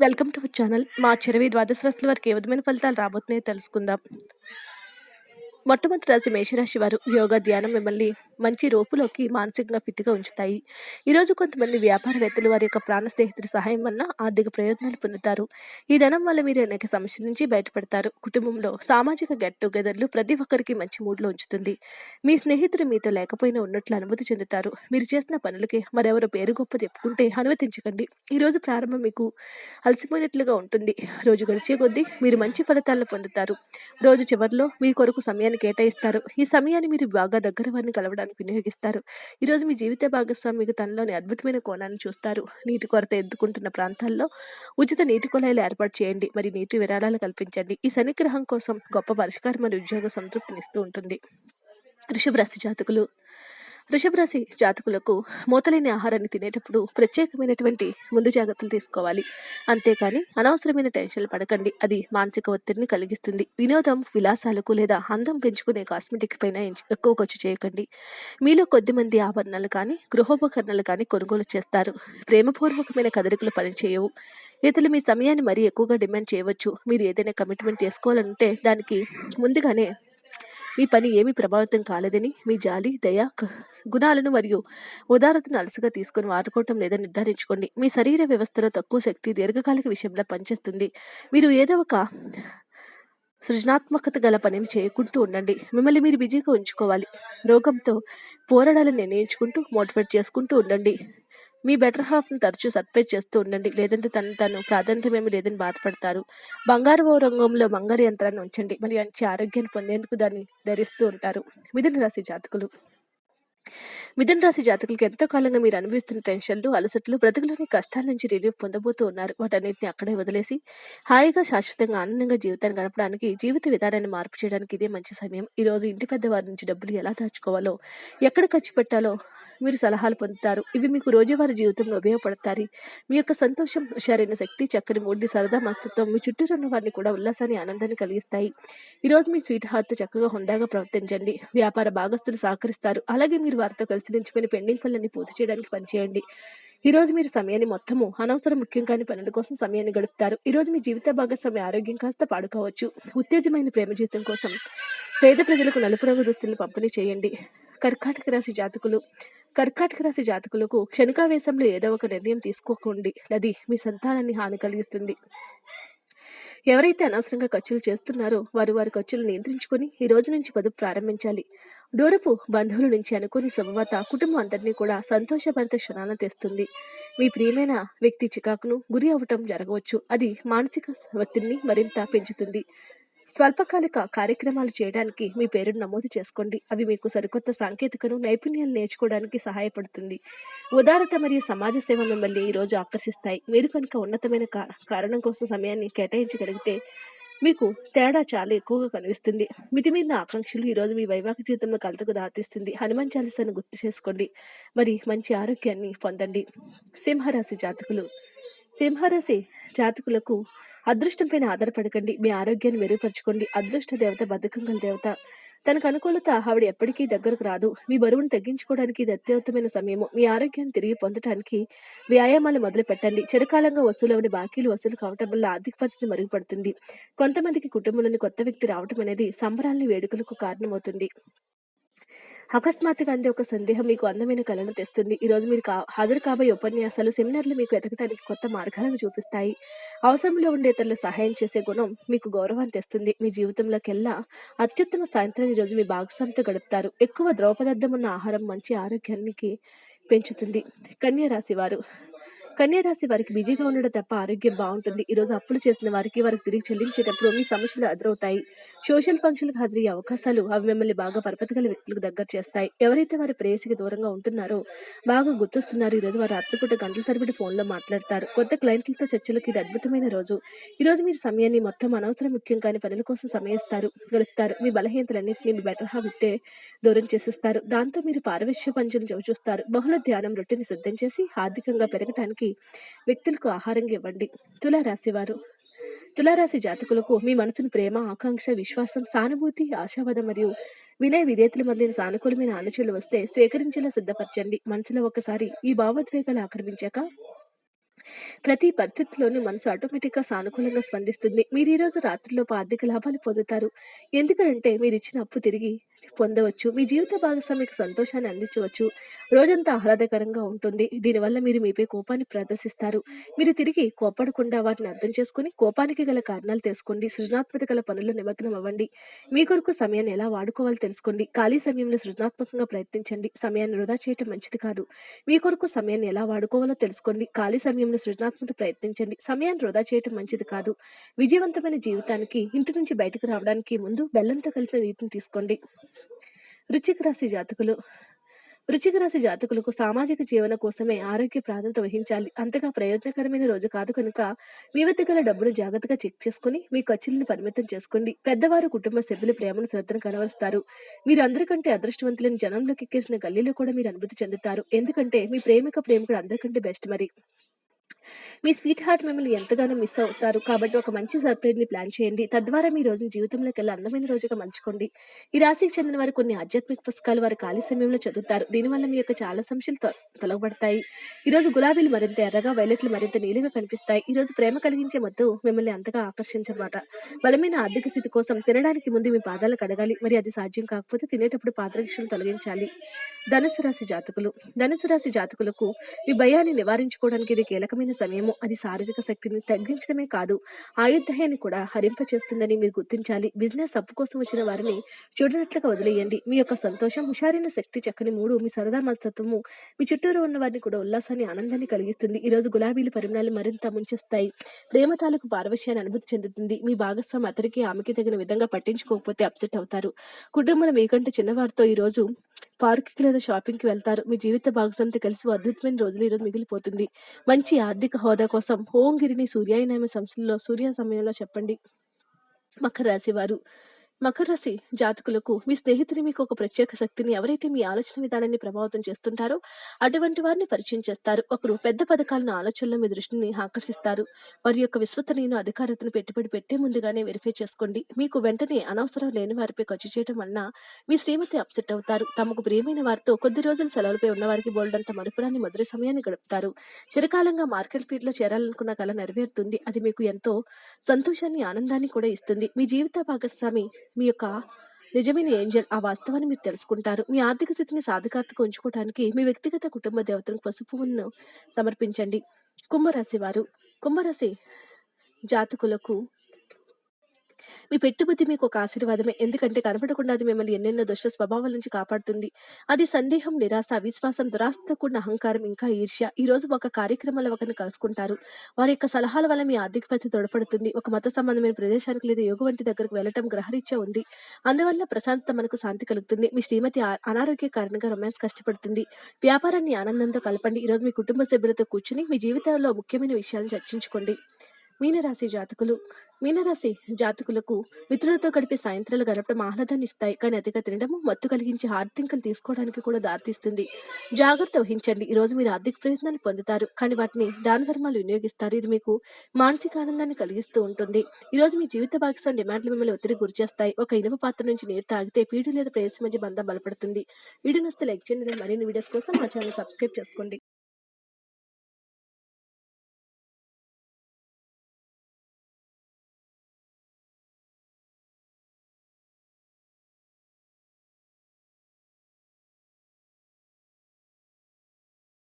Welcome to channel. మా చెరవి ద్వాదశ రాశుల వారికి ఏ విధమైన ఫలితాలు రాబోతున్నాయో తెలుసుకుందాం. మొట్టమొదటి రాశి మేషరాశి వారు యోగా ధ్యానం మిమ్మల్ని మంచి రోపులోకి మానసికంగా ఫిట్‌గా ఉంచుతాయి. ఈరోజు కొంతమంది వ్యాపారవేత్తలు వారి యొక్క ప్రాణ స్నేహితుల సహాయం వలన ఆర్థిక ప్రయోజనాలు పొందుతారు. ఈ ధనం వల్ల మీరు అనేక సమస్యల నుంచి బయటపడతారు. కుటుంబంలో సామాజిక గెట్ టుగెదర్‌లు ప్రతి ఒక్కరికి మంచి మూడ్‌లో ఉంచుతుంది. మీ స్నేహితుడు మీతో లేకపోయినా ఉన్నట్లు అనుభూతి చెందుతారు. మీరు చేసిన పనులకి మరెవరో పేరు గొప్ప చెప్పుకుంటే అనుమతించకండి. ఈరోజు ప్రారంభం మీకు అలసిపోయినట్లుగా ఉంటుంది. రోజు గడిచే కొద్దీ మీరు మంచి ఫలితాలను పొందుతారు. రోజు చివరిలో మీ కొరకు సమయాన్ని కేటాయిస్తారు. ఈ సమయాన్ని మీరు బాగా దగ్గర వారిని కలవడానికి వినియోగిస్తారు. ఈరోజు మీ జీవిత భాగస్వామికి తనలోని అద్భుతమైన కోణాన్ని చూస్తారు. నీటి కొరత ఎదుర్కొంటున్న ప్రాంతాల్లో ఉచిత నీటి కుళాయిలు ఏర్పాటు చేయండి. మరి నీటి విరాళాలు కల్పించండి. ఈ శనిగ్రహం కోసం గొప్ప పరిష్కారం మరియు ఉద్యోగ సంతృప్తినిస్తూ ఉంటుంది. ఋషభ రాశి జాతకులు వృషభ రాశి జాతకులకు మూతలేని ఆహారాన్ని తినేటప్పుడు ప్రత్యేకమైనటువంటి ముందు జాగ్రత్తలు తీసుకోవాలి. అంతేకాని అనవసరమైన టెన్షన్‌లు పడకండి. అది మానసిక ఒత్తిడిని కలిగిస్తుంది. వినోదం, విలాసాలకు లేదా అందం పెంచుకునే కాస్మెటిక్ పైన ఎక్కువ ఖర్చు చేయకండి. మీలో కొద్దిమంది ఆభరణాలు కానీ, గృహోపకరణాలు కానీ కొనుగోలు చేస్తారు. ప్రేమపూర్వకమైన కదలికలు పనిచేయవు. ఇతరులు మీ సమయాన్ని మరీ ఎక్కువగా డిమాండ్ చేయవచ్చు. మీరు ఏదైనా కమిట్మెంట్ చేసుకోవాలంటే దానికి ముందుగానే మీ పని ఏమీ ప్రభావితం కాలేదని మీ జాలి, దయ గుణాలను మరియు ఉదారతను అలసుగా తీసుకొని వాడుకోవటం లేదని నిర్ధారించుకోండి. మీ శరీర వ్యవస్థలో తక్కువ శక్తి దీర్ఘకాలిక విషయంలో పనిచేస్తుంది. మీరు ఏదో ఒక సృజనాత్మకత గల పనిని చేయకుంటూ ఉండండి. మిమ్మల్ని మీరు బిజీగా ఉంచుకోవాలి. రోగంతో పోరాడాలని నిర్ణయించుకుంటూ మోటివేట్ చేసుకుంటూ ఉండండి. మీ బెటర్ హాఫ్ను తరచూ సర్ప్రైజ్ చేస్తూ ఉండండి. లేదంటే తను తను ప్రాధాన్యమేమి లేదని బాధపడతారు. బంగారు రంగంలో బంగారు యంత్రాన్ని ఉంచండి. మరియు మంచి ఆరోగ్యాన్ని పొందేందుకు దాన్ని ధరిస్తూ ఉంటారు. మిథున రాశి జాతకులు మిథున రాశి జాతకులకు ఎంతో కాలంగా మీరు అనుభవిస్తున్న టెన్షన్లు, అలసటలు, బ్రతుకులోని కష్టాల నుంచి రిలీఫ్ పొందబోతూ ఉన్నారు. వాటన్నిటిని అక్కడే వదిలేసి హాయిగా, శాశ్వతంగా, ఆనందంగా జీవితాన్ని గడపడానికి, జీవిత విధానాన్ని మార్పు చేయడానికి ఇదే మంచి సమయం. ఈరోజు ఇంటి పెద్దవారి నుంచి డబ్బులు ఎలా దాచుకోవాలో, ఎక్కడ ఖర్చు పెట్టాలో మీరు సలహాలు పొందుతారు. ఇవి మీకు రోజువారీ జీవితంలో ఉపయోగపడతాయి. మీ యొక్క సంతోషం, హుషారైన శక్తి, చక్కని మూడి సరదా మస్తత్వం మీ చుట్టూ ఉన్న వారిని కూడా ఉల్లాసాన్ని, ఆనందాన్ని కలిగిస్తాయి. ఈరోజు మీ స్వీట్ హార్ట్‌తో చక్కగా హుందాగా ప్రవర్తించండి. వ్యాపార భాగస్తులు సహకరిస్తారు. అలాగే మీరు వారితో కలిసి నిలిచిపోయిన పెండింగ్ పనులన్నీ పూర్తి చేయడానికి పనిచేయండి. ఈరోజు మీరు సమయాన్ని మొత్తము అనవసర ముఖ్యం కాని పనుల కోసం సమయాన్ని గడుపుతారు. ఈరోజు మీ జీవిత భాగస్వామి ఆరోగ్యం కాస్త పాడుకోవచ్చు ఉత్తేజమైన ప్రేమ జీవితం కోసం పేద ప్రజలకు నలుపు రంగు దుస్తులను పంపిణీ చేయండి. కర్కాటక రాశి జాతకులు కర్కాటక రాశి జాతకులకు క్షణికావేశంలో ఏదో ఒక నిర్ణయం తీసుకోకండి. అది మీ సంతానాన్ని హాని కలిగిస్తుంది. ఎవరైతే అనవసరంగా ఖర్చులు చేస్తున్నారో వారు వారి ఖర్చులు నియంత్రించుకొని ఈ రోజు నుంచి పొదుపు ప్రారంభించాలి. దూరపు బంధువుల నుంచి అనుకోని శుభవార్త కుటుంబం అందరినీ కూడా సంతోషభరిత క్షణాలను తెస్తుంది. మీ ప్రియమైన వ్యక్తి చికాకును గురి అవ్వటం జరగవచ్చు. అది మానసిక ఒత్తిడిని మరింత పెంచుతుంది. స్వల్పకాలిక కార్యక్రమాలు చేయడానికి మీ పేరును నమోదు చేసుకోండి. అవి మీకు సరికొత్త సాంకేతికను, నైపుణ్యాలు నేర్చుకోవడానికి సహాయపడుతుంది. ఉదారత మరియు సమాజ సేవ మిమ్మల్ని ఈరోజు ఆకర్షిస్తాయి. మీరు కనుక ఉన్నతమైన కారణం కోసం సమయాన్ని కేటాయించగలిగితే మీకు తేడా చాలా ఎక్కువగా కనిపిస్తుంది. మితిమీరిన ఆకాంక్షలు ఈరోజు మీ వైవాహిక జీవితంలో కలతకు దారితీస్తుంది. హనుమాన్ చాలీసాను గుర్తు చేసుకోండి. మరి మంచి ఆరోగ్యాన్ని పొందండి. సింహరాశి జాతకులు సింహరాశి జాతకులకు అదృష్టం పైన ఆధారపడకండి. మీ ఆరోగ్యాన్ని మెరుగుపరచుకోండి. అదృష్ట దేవత బద్ధకం గల దేవత. తనకు అనుకూలత ఆవిడ ఎప్పటికీ దగ్గరకు రాదు. మీ బరువును తగ్గించుకోవడానికి ఇది అత్యవసరమైన సమయము. మీ ఆరోగ్యాన్ని తిరిగి పొందటానికి వ్యాయామాలు మొదలు పెట్టండి చిరకాలంగా వసూలవని బాకీలు వసూలు కావటం వల్ల ఆర్థిక పరిస్థితి మెరుగుపడుతుంది. కొంతమందికి కుటుంబంలోని కొత్త వ్యక్తి రావటం అనేది సంబరాల్ని, వేడుకలకు కారణమవుతుంది. అకస్మాత్తుగా అందే ఒక సందేహం మీకు అందమైన కళను తెస్తుంది. ఈరోజు మీరు కా హాజరు కాబోయే ఉపన్యాసాలు, సెమినార్లు మీకు ఎదగటానికి కొత్త మార్గాలను చూపిస్తాయి. అవసరంలో ఉండే ఇతరులు సహాయం చేసే గుణం మీకు గౌరవాన్ని తెస్తుంది. మీ జీవితంలోకెల్లా అత్యుత్తమ సాయంత్రం ఈరోజు మీ భాగస్వామితో గడుపుతారు. ఎక్కువ ద్రవ పదార్థం ఉన్న ఆహారం మంచి ఆరోగ్యానికి పెంచుతుంది. కన్య రాశి వారు కన్యారాశి వారికి బిజీగా ఉండడం తప్ప ఆరోగ్యం బాగుంటుంది. ఈరోజు అప్పులు చేసిన వారికి వారికి తిరిగి చెల్లించేటప్పుడు మీ సమస్యలు ఎదురవుతాయి. సోషల్ ఫంక్షన్‌లకు హాజరయ్యే అవకాశాలు అవి మిమ్మల్ని బాగా పరపతి గల వ్యక్తులకు దగ్గర చేస్తాయి. ఎవరైతే వారి ప్రేయసికి దూరంగా ఉంటున్నారో బాగా గుర్తొస్తున్నారు. ఈరోజు వారు రాత్రిపూట గంటల తరబడి ఫోన్‌లో మాట్లాడతారు. కొత్త క్లయింట్లతో చర్చలకు ఇది అద్భుతమైన రోజు. ఈరోజు మీరు సమయాన్ని మొత్తం అనవసరం ముఖ్యం కాని పనుల కోసం సమయిస్తారు గడుపుతారు. మీ బలహీనతలన్నింటినీ మీ బెటర్ హాఫ్ ఇట్టే దూరం చేసేస్తారు. దాంతో మీరు పారవేశ్య పంచులు చవిచూస్తారు. బహుళ ధ్యానం రొట్టెని సిద్ధం చేసి ఆర్థికంగా పెరగటానికి వ్యక్తులకు ఆహారంగా ఇవ్వండి. తులారాశి వారు తులారాశి జాతకులకు మీ మనసును ప్రేమ, ఆకాంక్ష, విశ్వాసం, సానుభూతి, ఆశావాదం మరియు వినయ విధేతల మొదలైన సానుకూలమైన ఆలోచనలు వస్తే స్వీకరించేలా సిద్ధపరచండి. మనసులో ఒకసారి ఈ భావోద్వేగాలు ఆక్రమించాక ప్రతి పరిస్థితిలోనూ మనసు ఆటోమేటిక్‌గా సానుకూలంగా స్పందిస్తుంది. మీరు ఈరోజు రాత్రిలోపు ఆర్థిక లాభాలు పొందుతారు. ఎందుకంటే మీరు ఇచ్చిన అప్పు తిరిగి పొందవచ్చు. మీ జీవిత భాగస్వామికి సంతోషాన్ని అందించవచ్చు. రోజంతా ఆహ్లాదకరంగా ఉంటుంది. దీనివల్ల మీరు మీపై కోపాన్ని ప్రదర్శిస్తారు. మీరు తిరిగి కోపడకుండా వాటిని అర్థం చేసుకొని కోపానికి గల కారణాలు తెలుసుకోండి. సృజనాత్మక గల పనుల్లో నిమగ్నం అవ్వండి. మీ కొరకు సమయాన్ని ఎలా వాడుకోవాలో తెలుసుకోండి. ఖాళీ సమయంలో సృజనాత్మకంగా ప్రయత్నించండి. సమయాన్ని వృధా చేయటం మంచిది కాదు. మీ కొరకు సమయాన్ని ఎలా వాడుకోవాలో తెలుసుకోండి. ఖాళీ సమయంలో సృజనాత్మక ప్రయత్నించండి. సమయాన్ని వృధా చేయటం మంచిది కాదు. విజయవంతమైన జీవితానికి ఇంటి నుంచి బయటకు రావడానికి ముందు బెల్లంతో కలిపిన నీటిని తీసుకోండి. వృచ్చిక రాశి జాతకులు వృచ్చిక రాశి జాతకులకు సామాజిక జీవన కోసమే ఆరోగ్య ప్రాధాన్యత వహించాలి. అంతగా ప్రయోజనకరమైన రోజు కాదు కనుక మీ వద్ద గల డబ్బును జాగ్రత్తగా చెక్ చేసుకుని మీ ఖర్చులను పరిమితం చేసుకోండి. పెద్దవారు కుటుంబ సభ్యుల ప్రేమను శ్రద్ధను కనవరుస్తారు మీరు అందరికంటే అదృష్టవంతులని జనంలోకి ఎక్కేసిన గల్లీలో కూడా మీరు అనుభూతి చెందుతారు. ఎందుకంటే మీ ప్రేమిక ప్రేమికుడు అందరికంటే బెస్ట్ మరి. మీ స్వీట్ హార్ట్ మిమ్మల్ని ఎంతగానో మిస్ అవుతారు. కాబట్టి ఒక మంచి సర్ప్రైజ్‌ని ప్లాన్ చేయండి. తద్వారా మీ రోజుని జీవితంలోకెల్లా అందమైన రోజుగా మలుచుకోండి. ఈ రాశికి చెందిన వారు కొన్ని ఆధ్యాత్మిక పుస్తకాలు వారి ఖాళీ సమయంలో చదువుతారు. దీనివల్ల మీ యొక్క చాలా సమస్యలు తొలగబడతాయి. ఈరోజు గులాబీలు మరింత ఎర్రగా, వైలెట్లు మరింత నీలిగా కనిపిస్తాయి. ఈరోజు ప్రేమ కలిగించే మత్తు మిమ్మల్ని అంతగా ఆకర్షించమాట. బలమైన ఆర్థిక స్థితి కోసం తినడానికి ముందు మీ పాదాలు కడగాలి. మరి అది సాధ్యం కాకపోతే తినేటప్పుడు పాత్రక్షలు తొలగించాలి. ధనుసు రాశి జాతకులు ధనుసు రాశి జాతకులకు మీ భయాన్ని నివారించుకోవడానికి ఇది కీలకమైన సమయము. అది శారీరక శక్తిని తగ్గించడమే కాదు ఆయుర్దాయాన్ని కూడా హరింపచేస్తుందని మీరు గుర్తించాలి. బిజినెస్ అప్పు కోసం వచ్చిన వారిని చూడనట్లుగా వదిలేయండి. మీ యొక్క సంతోషం, హుషారైన శక్తి, చక్కని మూడు, మీ సరదా మనస్తత్వము మీ చుట్టూరు ఉన్న వారిని కూడా ఉల్లాసాన్ని, ఆనందాన్ని కలిగిస్తుంది. ఈరోజు గులాబీల పరిమళాలు మరింత ముంచేస్తాయి ప్రేమ తాలూకు పారవశ్యాన్ని అనుభూతి చెందుతుంది. మీ భాగస్వామి అతనికి, ఆమెకి తగిన విధంగా పట్టించుకోకపోతే అప్సెట్ అవుతారు. కుటుంబంలో మీకంటే చిన్నవారితో ఈరోజు పార్క్‌కి లేదా షాపింగ్‌కి వెళ్తారు. మీ జీవిత భాగస్వామితో కలిసి ఓ అద్భుతమైన రోజులు ఈరోజు మిగిలిపోతుంది. మంచి ఆర్థిక హోదా కోసం హోంగిరిని సూర్యాయనమే సంస్థల్లో సూర్య సమయంలో చెప్పండి. మకర రాశి వారు మకర రాశి జాతకులకు మీ స్నేహితులు మీకు ఒక ప్రత్యేక శక్తిని ఎవరైతే మీ ఆలోచన విధానాన్ని ప్రభావితం చేస్తుంటారో అటువంటి వారిని పరిచయం చేస్తారు. ఒకరు పెద్ద పథకాలను ఆలోచనలో మీ దృష్టిని ఆకర్షిస్తారు. వారి యొక్క విశ్వసనీయను అధికారతను పెట్టుబడి పెట్టే ముందుగానే వెరిఫై చేసుకోండి. మీకు వెంటనే అనవసరం లేని వారిపై ఖర్చు చేయడం వలన మీ శ్రీమతి అప్సెట్ అవుతారు. తమకు ప్రియమైన వారితో కొద్ది రోజులు సెలవులపై ఉన్నవారికి బోల్డంత మరుపురాని మధుర సమయాన్ని గడుపుతారు. చిరకాలంగా మార్కెట్ ఫీల్డ్‌లో చేరాలనుకున్న కళ నెరవేరుతుంది. అది మీకు ఎంతో సంతోషాన్ని, ఆనందాన్ని కూడా ఇస్తుంది. మీ జీవిత భాగస్వామి మీ యొక్క నిజమైన ఏంజెల్. ఆ వాస్తవాన్ని మీరు తెలుసుకుంటారు. మీ ఆర్థిక స్థితిని సాధికారతకు ఉంచుకోవటానికి మీ వ్యక్తిగత కుటుంబ దేవతలకు పసుపును సమర్పించండి. కుంభరాశి వారు కుంభరాశి జాతకులకు మీ పెట్టుబడి మీకు ఒక ఆశీర్వాదమే. ఎందుకంటే కనపడకుండా అది మిమ్మల్ని ఎన్నెన్నో దుష్ట స్వభావాల నుంచి కాపాడుతుంది. అది సందేహం, నిరాశ, అవిశ్వాసం, దురాశతో కూడిన అహంకారం, ఇంకా ఈర్ష్య. ఈ రోజు ఒక కార్యక్రమంలో ఒకరిని కలుసుకుంటారు. వారి యొక్క సలహాల వల్ల మీ ఆర్థిక పద్ధతి దృఢపడుతుంది. ఒక మత సంబంధమైన ప్రదేశానికి లేదా యోగ వంటి దగ్గరకు వెళ్ళటం గ్రహరీత్యా ఉంది. అందువల్ల ప్రశాంతత మనకు శాంతి కలుగుతుంది. మీ శ్రీమతి అనారోగ్య కారణంగా రొమాన్స్ కష్టపడుతుంది. వ్యాపారాన్ని ఆనందంతో కలపండి. ఈరోజు మీ కుటుంబ సభ్యులతో కూర్చుని మీ జీవితంలో ముఖ్యమైన విషయాలను చర్చించుకోండి. మీనరాశి జాతకులు మీనరాశి జాతకులకు మిత్రులతో గడిపే సాయంత్రాలు గడపడం ఆహ్లాదాన్ని ఇస్తాయి. కానీ అతిగా తినడము, మత్తు కలిగించి హార్ట్ డ్రింకులు తీసుకోవడానికి కూడా దారితీస్తుంది. జాగ్రత్త వహించండి. ఈరోజు మీరు ఆర్థిక ప్రయోజనాలు పొందుతారు. కానీ వాటిని దాన ధర్మాలు వినియోగిస్తారు. ఇది మీకు మానసిక ఆనందాన్ని కలిగిస్తూ ఉంటుంది. ఈరోజు మీ జీవిత భాగస్వామి డిమాండ్లు మిమ్మల్ని ఒత్తిడికి గురిచేస్తాయి. ఒక ఇనుప పాత్ర నుంచి నీరు తాగితే పీడు లేదా ప్రేయస్ మధ్య బంధం బలపడుతుంది. వీడియో నచ్చితే లైక్ చేయండి. మరిన్ని వీడియోస్ కోసం మా ఛానల్ సబ్స్క్రైబ్ చేసుకోండి.